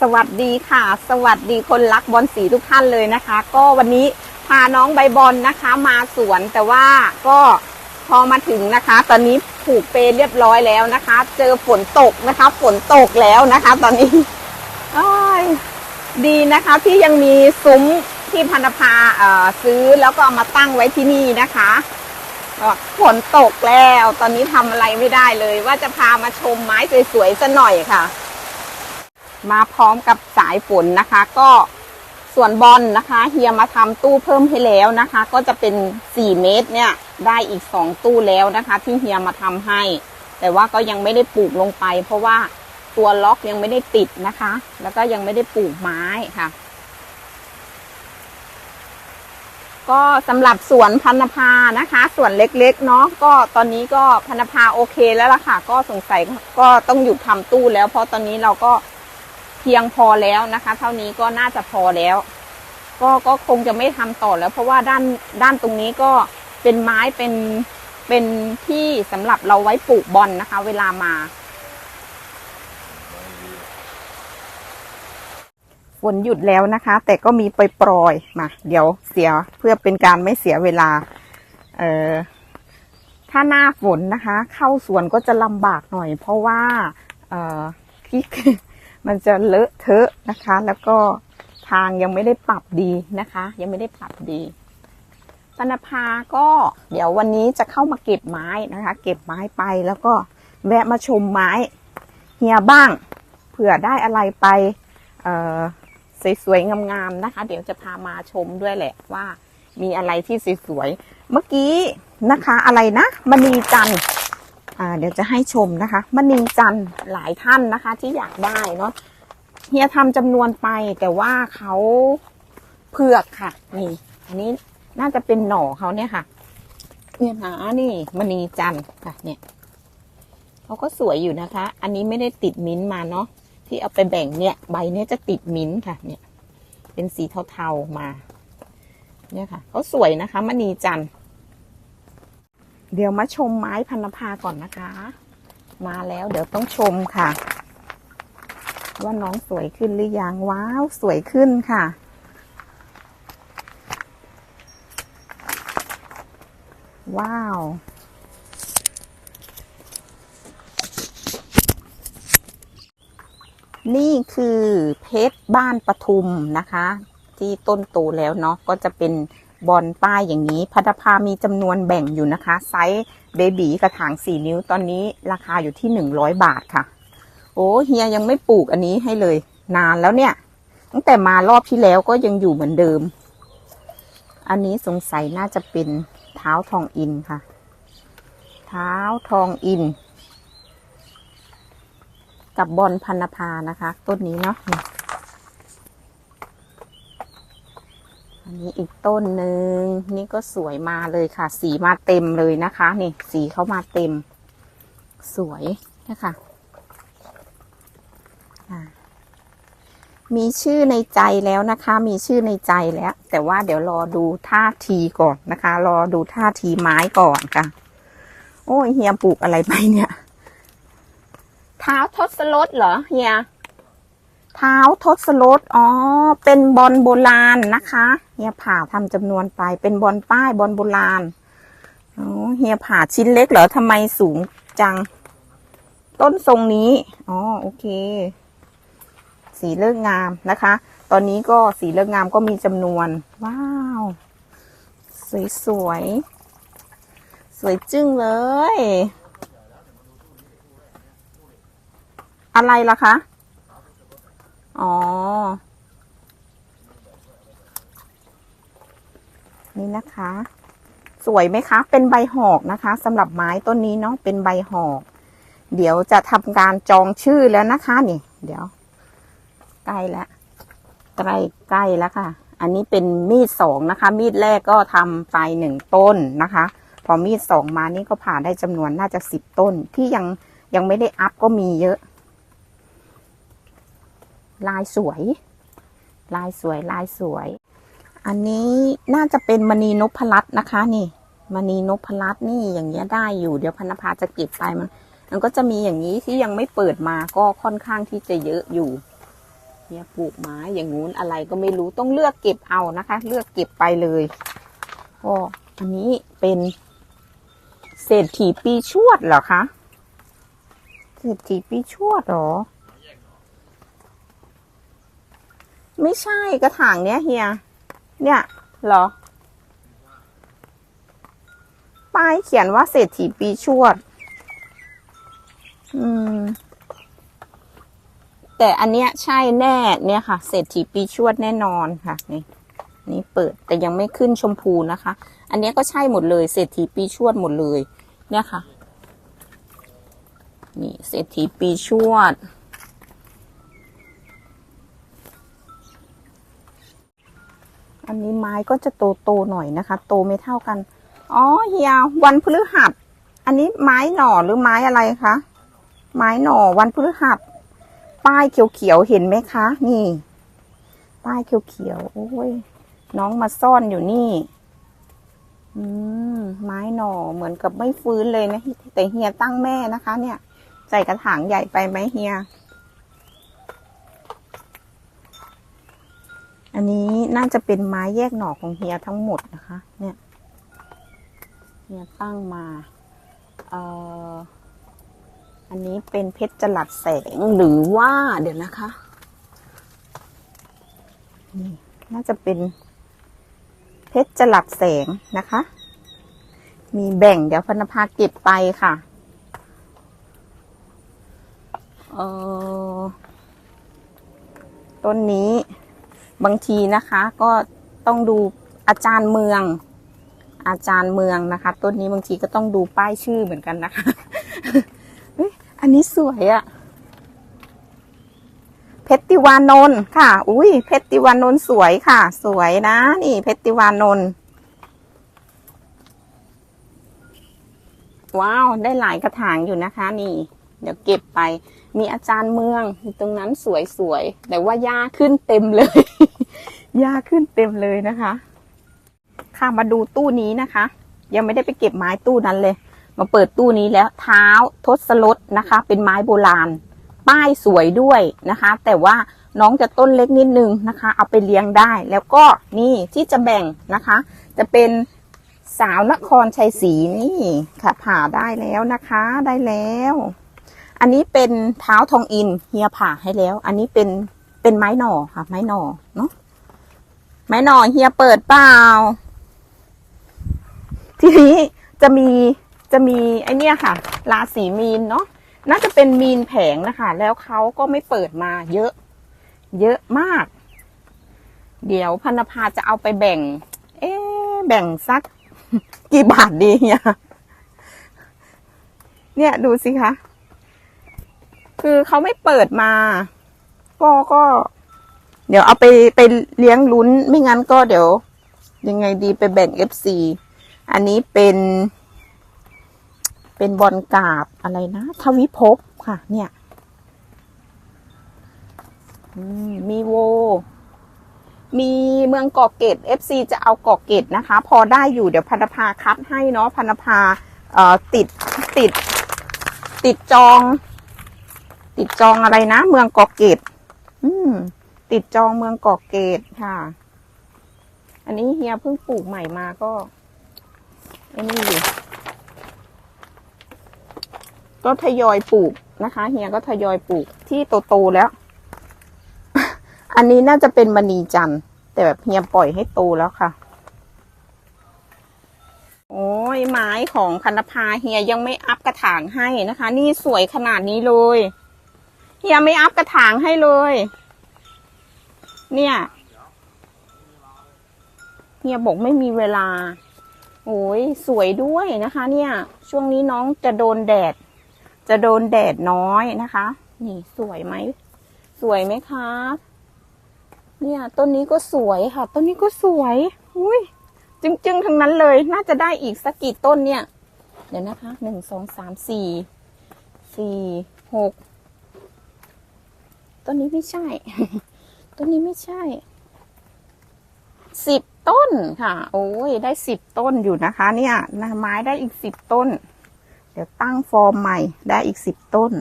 สวัสดีค่ะ สวัสดีคนรักบอลสีทุกท่านเลยนะคะ ก็วันนี้พาน้องใบบอลนะคะ มาสวนแต่ว่าก็พอมาถึงนะคะ ตอนนี้ผูกเปรเรียบร้อยแล้วนะคะ เจอฝนตกนะคะ ฝนตกแล้วนะคะ ตอนนี้อยดีนะคะที่ยังมีซุ้มที่พันธภาซื้อแล้วก็เอามาตั้งไว้ที่นี่นะคะฝนตกแล้ว ตอนนี้ทำอะไรไม่ได้เลย ว่าจะพามาชมไม้สวยๆซะหน่อยค่ะ มาพร้อมกับสายฝนนะคะ ก็ส่วนบอลนะคะเฮียมาทำตู้เพิ่มให้แล้วนะคะ ก็จะเป็น 4 เมตรเนี่ยได้อีก 2 ตู้แล้วนะคะ ที่เฮียมาทำให้ แต่ว่าก็ยังไม่ได้ปลูกลงไป เพราะว่าตัวล็อกยังไม่ได้ติดนะคะ แล้วก็ยังไม่ได้ปลูกไม้ค่ะ ก็สำหรับสวนพันธภานะคะส่วนเล็กๆเนาะก็ตอนนี้ก็พันธภาโอเคแล้วล่ะค่ะ ก็สงสัยก็ต้องหยุดทำตู้แล้ว เพราะตอนนี้เราก็ พียงพอแล้วนะคะ เท่านี้ก็น่าจะพอแล้ว ก็ก็คงจะไม่ทำต่อแล้ว เพราะว่าด้านด้านตรงนี้ก็เป็นไม้เป็นเป็นที่สำหรับเราไว้ปลูกบอลนะคะ เวลามาฝนหยุดแล้วนะคะ แต่ก็มีปล่อยๆมาเดี๋ยวเสียเพื่อเป็นการไม่เสียเวลา เอ่อถ้าหน้าฝนนะคะ เข้าสวนก็จะลำบากหน่อย เพราะว่า เอ่อที่ มันจะเลอะเทอะนะคะ แล้วก็ทางยังไม่ได้ปรับดีนะคะ ยังไม่ได้ปรับดีปนภาก็เดี๋ยววันนี้จะเข้ามาเก็บไม้นะคะ เก็บไม้ไปแล้วก็แวะมาชมไม้เฮียบ้างเผื่อได้อะไรไปสวยๆงามๆนะคะ เดี๋ยวจะพามาชมด้วยแหละว่ามีอะไรที่สวยๆเมื่อกี้นะคะอะไรนะมณีจันทร์ เดี๋ยวจะให้ชมนะคะมณีจันทร์หลายท่านนะคะ ที่อยากได้เนาะเฮียทำจำนวนไปแต่ว่าเขาเผือกค่ะ นี่ อันนี้น่าจะเป็นหน่อเขาเนี่ยค่ะเนี่ยนะนี่มณีจันทร์ค่ะ เนี่ยเขาก็สวยอยู่นะคะ อันนี้ไม่ได้ติดมิ้นมาเนาะที่เอาไปแบ่งเนี่ย ใบเนี้ยจะติดมิ้นค่ะ เนี่ย เป็นสีเทาๆมา เนี่ยค่ะเขาสวยนะคะมณีจันทร์ เดี๋ยวมาชมไม้พันธภาก่อนนะคะ มาแล้วเดี๋ยวต้องชมค่ะ ว่าน้องสวยขึ้นหรือยังว้าวสวยขึ้นค่ะ ว้าวนี่คือเพชรบ้านปทุมนะคะ ที่ต้นโตแล้วเนาะก็จะเป็น บอลป้ายอย่างนี้ พัฒภามีจำนวนแบ่งอยู่นะคะ ไซส์เบบีกระถาง4นิ้วตอนนี้ราคาอยู่ที่100บาทค่ะ โอ้เฮียยังไม่ปลูกอันนี้ให้เลย นานแล้วเนี่ย ตั้งแต่มารอบที่แล้วก็ยังอยู่เหมือนเดิม อันนี้สงสัยน่าจะเป็นเท้าทองอินค่ะ เท้าทองอิน กับบอลพันธภานะคะ ต้นนี้เนาะ นี่อันนี้อีกต้นหนึ่งนี่ก็สวยมาเลยค่ะ สีมาเต็มเลยนะคะ นี่สีเขามาเต็ม สวยนะคะอ่ามีชื่อในใจแล้วนะคะ มีชื่อในใจแล้ว แต่ว่าเดี๋ยวรอดูท่าทีก่อนนะคะ รอดูท่าทีไม้ก่อนค่ะ โอ้ยเฮียปลูกอะไรไปเนี่ย เท้าทศรถเหรอเฮีย เท้าทศรถอ๋อ เป็นบอลโบราณนะคะเฮียผ่าทำจำนวนไป เป็นบอลป้ายบอลโบราณอ๋อเฮียผ่าชิ้นเล็กเหรอทำไมสูงจัง ต้นทรงนี้ อ๋อ โอเค สีเลิกงามนะคะ ตอนนี้ก็สีเลิกงามก็มีจำนวน ว้าว สวยสวยๆสวยจึ้งเลย อะไรล่ะคะ อ๋อ นี่นะคะ สวยไหมคะ เป็นใบหอกนะคะสำหรับไม้ต้นนี้เนาะ เป็นใบหอก เดี๋ยวจะทำการจองชื่อแล้วนะคะ นี่ เดี๋ยว ใกล้แล้วใกล้ใกล้แล้วค่ะ อันนี้เป็นมีดสองนะคะ มีดแรกก็ทำไปหนึ่งต้นนะคะ พอมีดสองมานี่ก็ผ่าได้จำนวนน่าจะสิบต้น ที่ยังยังไม่ได้อัพก็มีเยอะ ลายสวย ลายสวยลายสวย อันนี้น่าจะเป็นมณีนพรัตน์นะคะนี่มณีนพรัตน์นี่อย่างเงี้ยได้อยู่เดี๋ยวพนภาจะเก็บไปมันมันก็จะมีอย่างนี้ที่ยังไม่เปิดมาก็ค่อนข้างที่จะเยอะอยู่ เนี่ยปลูกไม้อย่างงู้นอะไรก็ไม่รู้ต้องเลือกเก็บเอานะคะ เลือกเก็บไปเลยก็อันนี้เป็นเศรษฐีปีชวดเหรอคะเศรษฐีปีชวดหรอ ไม่ใช่กระถางเนี้ยเฮีย เนี่ยเหรอ ป้ายเขียนว่าเศรษฐีปีชวด อืม แต่อันเนี้ยใช่แน่เนี่ยค่ะ เศรษฐีปีชวดแน่นอนค่ะ นี่ นี่เปิดแต่ยังไม่ขึ้นชมพูนะคะ อันเนี้ยก็ใช่หมดเลย เศรษฐีปีชวดหมดเลย เนี่ยค่ะ นี่เศรษฐีปีชวด อันนี้ไม้ก็จะโตโตหน่อยนะคะ โตไม่เท่ากัน อ๋อเฮียวันพฤหัส อันนี้ไม้หน่อหรือไม้อะไรคะ ไม้หน่อวันพฤหัส ป้ายเขียวๆเห็นไหมคะ นี่ ป้ายเขียวๆโอ้ย น้องมาซ่อนอยู่นี่ อืม ไม้หน่อเหมือนกับไม่ฟื้นเลยนะ แต่เฮียตั้งแม่นะคะ เนี่ย ใส่กระถางใหญ่ไปไหมเฮีย อันนี้น่าจะเป็นไม้แยกหน่อของเฮียทั้งหมดนะคะ เนี่ยเฮียตั้งมาเอ่ออันนี้เป็นเพชรจลัดแสงหรือว่าเดี๋ยวนะคะนี่น่าจะเป็นเพชรจลัดแสงนะคะ มีแบ่งเดี๋ยวพนภาเก็บไปค่ะเออต้นนี้ บางทีนะคะก็ต้องดูอาจารย์เมือง อาจารย์เมืองนะคะ ต้นนี้บางทีก็ต้องดูป้ายชื่อเหมือนกันนะคะเฮ้ยอันนี้สวยอะเพชรติวานนท์ค่ะ อุ้ยเพชรติวานนท์สวยค่ะ สวยนะ นี่เพชรติวานนท์ว้าว ได้หลายกระถางอยู่นะคะ นี่ เดี๋ยวเก็บไป มีอาจารย์เมืองตรงนั้นสวยๆ แต่ว่าหญ้าขึ้นเต็มเลย หญ้าขึ้นเต็มเลยนะคะ ค่ะมาดูตู้นี้นะคะ ยังไม่ได้ไปเก็บไม้ตู้นั้นเลย มาเปิดตู้นี้แล้วเท้าทศรถนะคะ เป็นไม้โบราณ ป้ายสวยด้วยนะคะ แต่ว่าน้องจะต้นเล็กนิดนึงนะคะ เอาไปเลี้ยงได้ แล้วก็นี่ที่จะแบ่งนะคะ จะเป็นสาวนครชัยศรีนี่ค่ะ ผ่าได้แล้วนะคะ ได้แล้ว อันนี้เป็นเท้าทองอินเฮียผ่าให้แล้ว อันนี้เป็นเป็นไม้หน่อค่ะ ไม้หน่อเนาะไม้หน่อเฮียเปิดเปล่า ทีนี้จะมีจะมีไอเนี้ยค่ะ ราศีมีนเนาะน่าจะเป็นมีนแผงนะคะ แล้วเขาก็ไม่เปิดมาเยอะ เยอะมาก เดี๋ยวพนภาจะเอาไปแบ่ง เอ๊แบ่งสัก กี่บาทดีเนี่ยเนี่ยดูสิคะ คือเขาไม่เปิดมา ก็ก็ เดี๋ยวเอาไปไปเลี้ยงลุ้นไม่งั้นก็เดี๋ยว ยังไงดีไปแบ่งเอฟซีอันนี้เป็น เป็นบอลกาบอะไรนะทวิภพค่ะ เนี่ยมีโว มีเมืองเกาะเกต FC จะเอาเกาะเกตนะคะ พอได้อยู่เดี๋ยวพันธภาคัดให้เนาะพันธภาติดติด ติดจอง ติดจองอะไรนะ เมืองเกาะเกตอืม ติดจองเมืองเกาะเกตค่ะ อันนี้เฮียเพิ่งปลูกใหม่มาก็ไอ้นี่อยู่ก็ทยอยปลูกนะคะ เฮียก็ทยอยปลูกที่โตๆแล้ว อันนี้น่าจะเป็นมณีจันทร์แต่แบบเฮียปล่อยให้โตแล้วค่ะ โอ้ยไม้ของพันธภาเฮียยังไม่อัพกระถางให้นะคะ นี่สวยขนาดนี้เลย เฮียไม่อัพกระถางให้เลย เนี่ยเฮียบอกไม่มีเวลา โอ้ยสวยด้วยนะคะ เนี่ย ช่วงนี้น้องจะโดนแดด จะโดนแดดน้อยนะคะ นี่สวยไหม สวยไหมคะเนี่ย ต้นนี้ก็สวยค่ะ ต้นนี้ก็สวยอุ้ยจึงๆทั้งนั้นเลย น่าจะได้อีกสักกี่ต้นเนี่ย เดี๋ยวนะคะหนึ่งสองสามสี่สี่หก ต้นนี้ไม่ใช่ ต้นนี้ไม่ใช่ สิบต้นค่ะ โอ้ย ได้สิบต้นอยู่นะคะ เนี่ยนะไม้ได้อีกสิบต้น เดี๋ยวตั้งฟอร์มใหม่ ได้อีกสิบต้น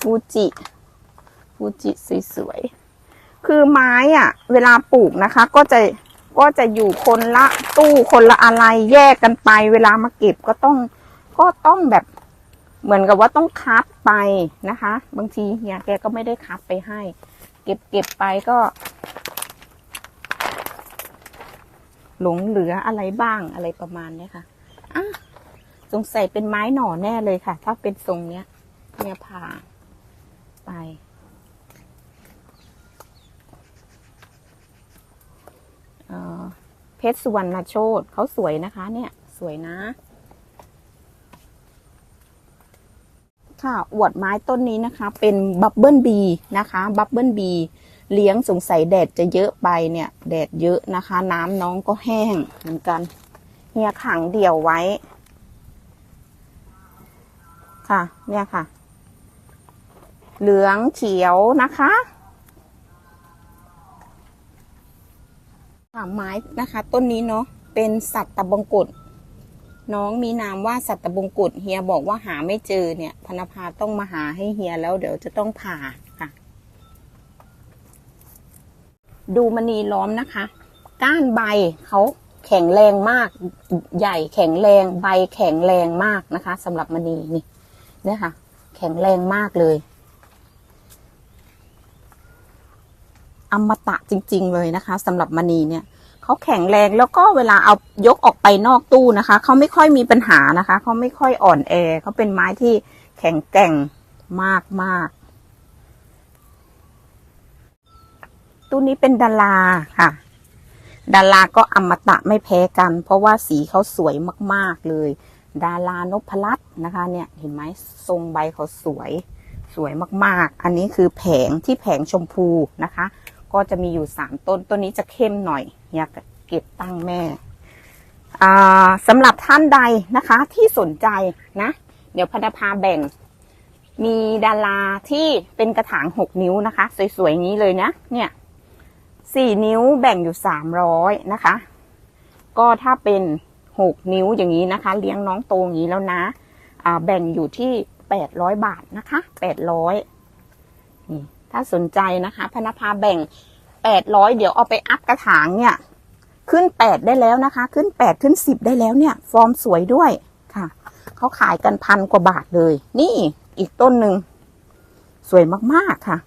ฟูจิ ฟูจิสวยๆ คือไม้อะเวลาปลูกนะคะ ก็จะก็จะอยู่คนละตู้คนละอะไรแยกกันไป เวลามาเก็บก็ต้องก็ต้องแบบ เหมือนกับว่าต้องคัดไปนะคะ บางทีเฮียแกก็ไม่ได้คัดไปให้ เก็บเก็บไปก็ หลงเหลืออะไรบ้างอะไรประมาณเนี้ยค่ะอะสงสัยเป็นไม้หน่อแน่เลยค่ะ ถ้าเป็นทรงเนี้ยเนี่ยผ่าไปเเพชรสุวรรณโชตเขาสวยนะคะ เนี่ย สวยนะ ค่ะ อวดไม้ต้นนี้นะคะ เป็นบับเบิลบีนะคะ บับเบิลบีเลี้ยงสงสัยแดดจะเยอะไปเนี่ย แดดเยอะนะคะ น้ำน้องก็แห้งเหมือนกัน เฮียขังเดี่ยวไว้ ค่ะ เนี่ยค่ะ เหลืองเขียวนะคะค่ะไม้นะคะ ต้นนี้เนาะเป็นสัตตบงกฎ น้องมีนามว่าสัตตบงกุฎเฮียบอกว่าหาไม่เจอเนี่ยพนภาต้องมาหาให้เฮียแล้วเดี๋ยวจะต้องผ่าค่ะ ดูมณีล้อมนะคะ ก้านใบเขาแข็งแรงมาก ใหญ่แข็งแรงใบแข็งแรงมากนะคะสำหรับมณีนี่เนี่ยค่ะ แข็งแรงมากเลย อมตะจริง ๆ เลยนะคะสำหรับมณีเนี่ย เขาแข็งแรงแล้วก็เวลาเอายกออกไปนอกตู้นะคะเขาไม่ค่อยมีปัญหานะคะเขาไม่ค่อยอ่อนแอเขาเป็นไม้ที่แข็งแกร่งมากมากตู้นี้เป็นดาราค่ะ ดาราก็อมตะไม่แพ้กัน เพราะว่าสีเขาสวยมาก ๆ เลย ดารานพลัตน์นะคะ เนี่ยเห็นไหมทรงใบเขาสวยสวยมากๆ อันนี้คือแผงที่แผงชมพูนะคะ ก็จะมีอยู่สามต้น ต้นนี้จะเข้มหน่อย อยากเก็บตั้งแม่อ่าสำหรับท่านใดนะคะที่สนใจนะ เดี๋ยวพนภาแบ่ง มีดาราที่เป็นกระถางหกนิ้วนะคะ สวยๆนี้เลยนะ เนี่ยสี่นิ้วแบ่งอยู่สามร้อยนะคะ ก็ถ้าเป็นหกนิ้วอย่างนี้นะคะ เลี้ยงน้องโตอย่างนี้แล้วนะอ่าแบ่งอยู่ที่แปดร้อยบาทนะคะแปดร้อยนี่ ถ้าสนใจนะคะพนภาแบ่งแปดร้อยเดี๋ยวเอาไปอัพกระถางเนี่ยขึ้นแปดได้แล้วนะคะ ขึ้นแปดขึ้นสิบได้แล้วเนี่ย ฟอร์มสวยด้วยค่ะเขาขายกันพันกว่าบาทเลย นี่อีกต้นหนึ่งสวยมากๆค่ะ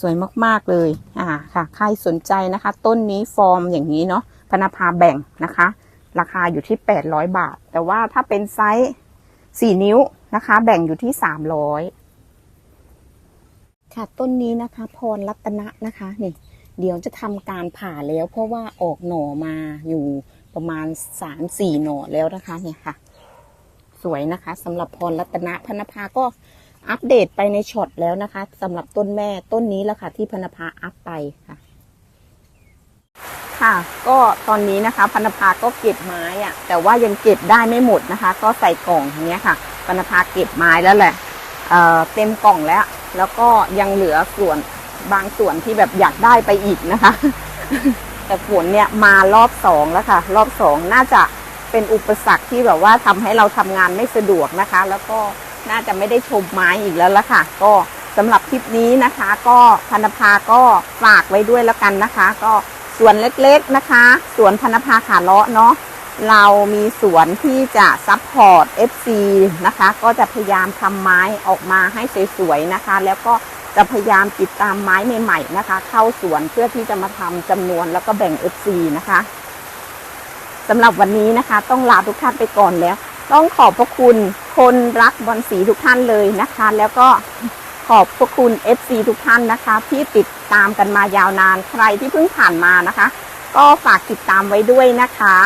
สวยมากๆเลย อ่าค่ะ ใครสนใจนะคะ ต้นนี้ฟอร์มอย่างนี้เนาะพนภาแบ่งนะคะ ราคาอยู่ที่800บาท แต่ว่าถ้าเป็นไซส์4นิ้วนะคะ แบ่งอยู่ที่300 ค่ะต้นนี้นะคะพรรัตนะนะคะนี่เดี๋ยวจะทำการผ่าแล้วเพราะว่าออกหน่อมาอยู่ประมาณ3-4หน่อแล้วนะคะเนี่ยค่ะ สวยนะคะสำหรับพรรัตนะพนภาก็อัปเดตไปในช็อตแล้วนะคะสำหรับต้นแม่ต้นนี้แหละค่ะ ที่พนภาอัพไปค่ะ ค่ะ ก็ตอนนี้นะคะพนภาก็เก็บไม้อะแต่ว่ายังเก็บได้ไม่หมดนะคะ ก็ใส่กล่องอย่างเงี้ยค่ะพนภาเก็บไม้แล้วแหละเออเต็มกล่องแล้ว แล้วก็ยังเหลือส่วนบางส่วนที่แบบอยากได้ไปอีกนะคะ แต่ฝนเนี่ยมารอบสองแล้วค่ะ รอบสองน่าจะเป็นอุปสรรคที่แบบว่าทำให้เราทำงานไม่สะดวกนะคะ แล้วก็น่าจะไม่ได้ชมไม้อีกแล้วละค่ะ ก็สำหรับคลิปนี้นะคะ ก็พันภาก็ฝากไว้ด้วยแล้วกันนะคะ ก็ส่วนเล็กๆนะคะ ส่วนพนภาขาเลาะเนาะ เรามีสวนที่จะซัพพอร์ต FC นะคะ ก็จะพยายามทำไม้ออกมาให้สวยๆนะคะ แล้วก็จะพยายามติดตามไม้ใหม่ๆนะคะ เข้าสวนเพื่อที่จะมาทำจำนวนแล้วก็แบ่ง FC นะคะสำหรับวันนี้นะคะ ต้องลาทุกท่านไปก่อนแล้ว ต้องขอบพระคุณคนรักบอลสีทุกท่านเลยนะคะ แล้วก็ขอบพระคุณ FC ทุกท่านนะคะ ที่ติดตามกันมายาวนานใครที่เพิ่งผ่านมานะคะ ก็ฝากติดตามไว้ด้วยนะคะ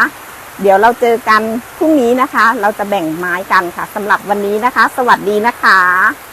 เดี๋ยวเราเจอกันพรุ่งนี้นะคะ เราจะแบ่งไม้กันค่ะสำหรับวันนี้นะคะ สวัสดีนะคะ